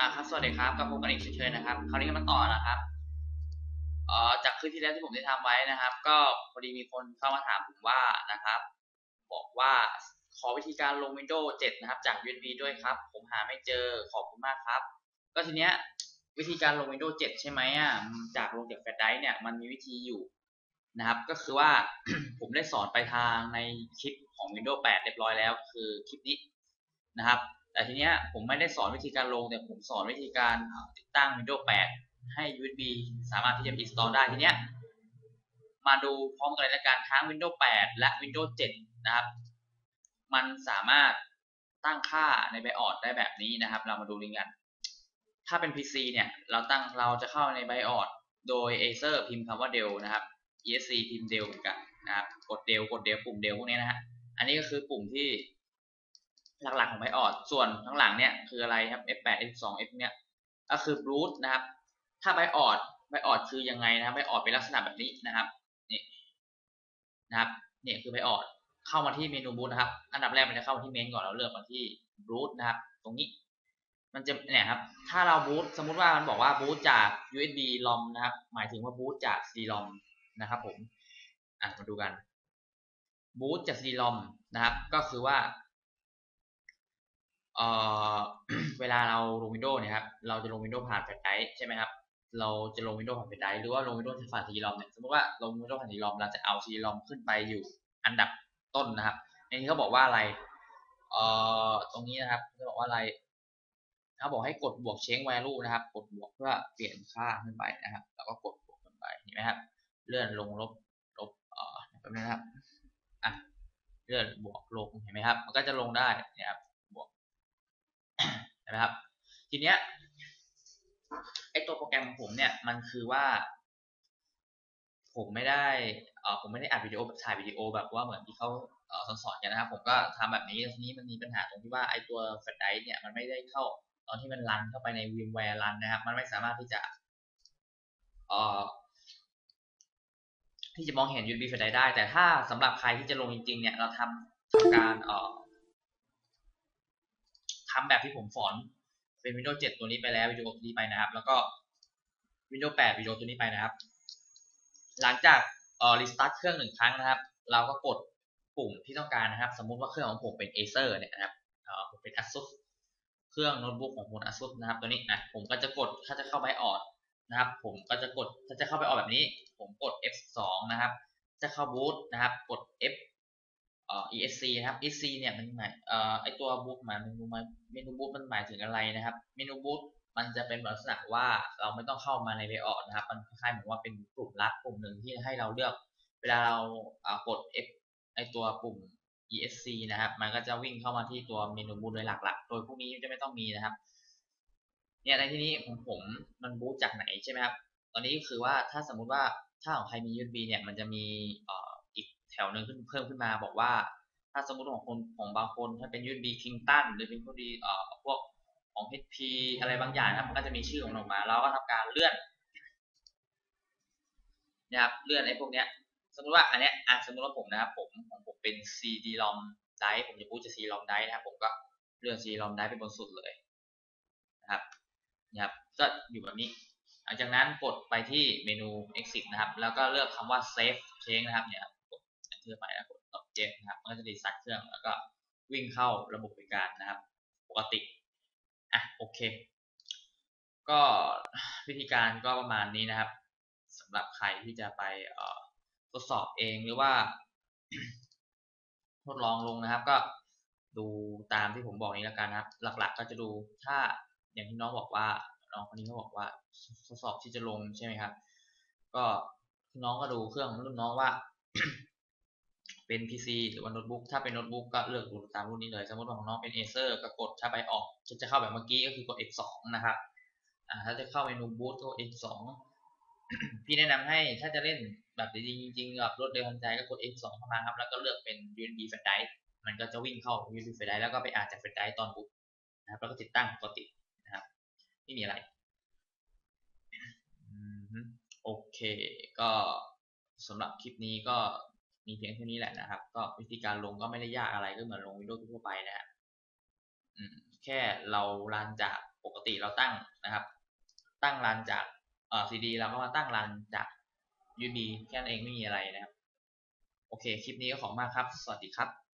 อ่าครับสวัสดีครับกับผมกันอีกเช่นเคยนะครับคราวนี้ก็มาต่อนะครับเอ่อจากคลิปที่แล้วที่ผมได้ทำไว้นะครับ ก็พอดีมีคนเข้ามาถามผมว่านะครับ บอกว่าขอวิธีการลง Windows 7 นะครับ จาก USB ด้วยครับ ผมหาไม่เจอขอบคุณมากครับ ก็ทีเนี้ยวิธีการลง Windows 7 ใช่ไหมอะจากลงจากแฟลชไดร์เนี่ยมันมีวิธีอยู่นะครับ ก็คือว่าผมได้สอนไปทางในคลิปของ Windows 8 เรียบร้อยแล้ว คือคลิปนี้นะครับ แต่ทีเนี้ยผมไม่ได้สอนวิธีการลงแต่ผมสอนวิธีการติดตั้ง Windows 8 ให้ USB สามารถที่จะ install ได้ทีเนี้ยมาดูพร้อมกันเลยละกันทั้ง Windows 8 และ Windows 7 นะครับ มันสามารถตั้งค่าใน BIOS ได้แบบนี้นะครับ เรามาดูลิงกัน ถ้าเป็น PC เนี่ย เราตั้งเราจะเข้าใน BIOS โดย Acer พิมพ์คำว่า Dell นะครับ ESC พิมพ์ Dell เหมือนกันนะครับ กด Dell กด Dell ปุ่ม Dell พวกนี้นะฮะ อันนี้ก็คือปุ่มที่ หลักๆของ BIOS ส่วนข้างหลังเนี่ยคืออะไรครับ F8 F2 F เนี่ยก็คือ boot นะครับ ถ้า BIOS BIOS คือยังไงนะครับ BIOS เป็นลักษณะแบบนี้นะครับนี่นะครับเนี่ยคือ BIOS เข้ามาที่เมนู boot นะครับ อันดับแรกมันจะเข้ามาที่เมนก่อนเราเลือกมาที่ boot นะครับ ตรงนี้ มันจะเนี่ยครับ ถ้าเรา boot สมมุติว่ามันบอกว่า boot จาก USB ROM นะครับ หมายถึงว่า boot จาก CD-ROM นะครับผมอะมาดูกัน boot จาก CD-ROM นะครับ ก็คือว่า เวลาเราลง Windows เนี่ยครับ เราจะลง Windows ผ่านแฟลชไดร์ใช่ไหมครับ เราจะลง Windows ผ่านแฟลชไดร์หรือว่าลง Windows ผ่าน CD-ROM เนี่ยสมมติว่าลง Windows ผ่าน CD-ROM เราจะเอา CD-ROM ขึ้นไปอยู่อันดับต้นนะครับในนี้เขาบอกว่าอะไรเอ่อตรงนี้นะครับเขาบอกว่าอะไรเขาบอกให้กดบวก change value นะครับ กดบวกเพื่อเปลี่ยนค่าขึ้นไปนะครับ แล้วก็กดบวกขึ้นไปเห็นไหมครับ เลื่อนลงลบลบเอ่อแบบนี้นะครับอะเลื่อนบวกลงเห็นไหมครับ มันก็จะลงได้นี่ครับ ไหมครับ ทีเนี้ยไอตัวโปรแกรมของผมเนี่ยมันคือว่า ผมไม่ได้เออผมไม่ได้อัดวิดีโอแบบถ่ายวิดีโอแบบว่าเหมือนที่เขาเอ่อสอนกันนะครับ ผมก็ทำแบบนี้ทีนี้มันมีปัญหาตรงที่ว่าไอตัวแฟลชไดร์เนี่ยมันไม่ได้เข้าตอนที่มันรันเข้าไปใน VMware รันนะครับ มันไม่สามารถที่จะเออที่จะมองเห็น USB แฟลชไดรฟ์ได้ แต่ถ้าสำหรับใครที่จะลงจริงๆเนี่ยเราทำทำการเออ ทำแบบที่ผมสอนเป็น Windows 7 ตัวนี้ไปแล้ววิดีโอตัวนี้ไปนะครับ แล้วก็ Windows 8วิดีโอตัวนี้ไปนะครับ หลังจากเอ่อรีสตาร์ทเครื่องหนึ่งครั้งนะครับ เราก็กดปุ่มที่ต้องการนะครับ สมมุติว่าเครื่องของผมเป็น Acer เนี่ยนะครับเอ่อผมเป็น ASUS เครื่องโน้ตบุ๊กของผม ASUS นะครับ ตัวนี้อะผมก็จะกดถ้าจะเข้า BIOS นะครับ ผมก็จะกดถ้าจะเข้า BIOS แบบนี้ ผมกด F2 นะครับ จะเข้า boot นะครับ กด F เอ่อ ESC นะครับ ESC เนี่ยมันหมายเอ่อไอตัว boot หมายเมนูเมนู boot มันหมายถึงอะไรนะครับ เมนู boot มันจะเป็นลักษณะว่าเราไม่ต้องเข้ามาใน BIOS นะครับ มันคล้ายๆเหมือนว่าเป็นกลุ่มลับกลุ่มหนึ่งที่ให้เราเลือก เวลาเราอ่ากด F ไอตัวปุ่ม ESC นะครับ มันก็จะวิ่งเข้ามาที่ตัวเมนู boot โดยหลักๆ โดยพวกนี้จะไม่ต้องมีนะครับ เนี่ยในที่นี้ของผมมันบูตจากไหนใช่ไหมครับ ตอนนี้คือว่าถ้าสมมุติว่าถ้าของใครมี USB เนี่ย มันจะมีเอ่อ แถวหนึ่งขึ้นเพิ่มขึ้นมาบอกว่า ถ้าสมมติของคนของบางคนถ้าเป็น USB Kingston หรือเป็นพวกดีเอ่อพวกของ HP อะไรบางอย่างนะมันก็จะมีชื่อของออกมา เราก็ทำการเลื่อนนะครับเลื่อนไอ้พวกเนี้ย สมมติว่าอันเนี้ยอะสมมติว่าผมนะครับผมของผมเป็น CD-ROM ไดผมจะพูดจะ CD-ROM ไดนะครับผมก็เลื่อน CD-ROM ไดไปบนสุดเลยนะครับนะครับก็อยู่แบบนี้ หลังจากนั้นกดไปที่เมนู exit นะครับ แล้วก็เลือกคำว่า save change นะครับเนี่ย กด enter ไปแล้วกด object นะครับมันก็จะรีสัตเครื่องแล้วก็วิ่งเข้าระบบบริการนะครับ ปกติอะโอเค ก็วิธีการก็ประมาณนี้นะครับสำหรับใครที่จะไปทดสอบเองหรือว่า ทดลองลงนะครับ ก็ดูตามที่ผมบอกนี้แล้วกันนะครับ หลักๆ ก็จะดูถ้าอย่างที่น้องบอกว่าน้องคนนี้เขาบอกว่าทดสอบที่จะลงใช่ไหมครับ ก็น้องก็ดูเครื่องรุ่นน้องว่า เป็น PC หรือว่าโน้ตบุ๊กถ้าเป็นโน้ตบุ๊กก็เลือกดูตามรุ่นนี้เลยสมมติว่าของน้องเป็น Acer ก็กดถ้าไปออกจะจะเข้าแบบเมื่อกี้ก็คือกด F2 นะครับอ่าถ้าจะเข้าเมนูบูตก็ F2 พี่แนะนำให้ถ้าจะเล่นแบบจริงจริงๆแบบรวดเร็วทันใจก็กด F2 เข้ามาครับแล้วก็เลือกเป็น USB flash drive มันก็จะวิ่งเข้า USB flash drive แล้วก็ไปอ่านจาก flash drive ตอนบุ๊กนะครับแล้วก็ติดตั้งปกตินะครับไม่มีอะไรโอเค ก็สำหรับคลิปนี้ก็ มีเพียงเท่านี้แหละนะครับ ก็วิธีการลงก็ไม่ได้ยากอะไรก็เหมือนลงวิดีโอทั่วไปนะฮะแค่เรารันจากปกติเราตั้งนะครับ ตั้งรันจากเอ่อซีดีเราก็มาตั้งรันจาก USB แค่นั้นเองไม่มีอะไรนะครับ โอเค คลิปนี้ก็ขอมากครับ สวัสดีครับ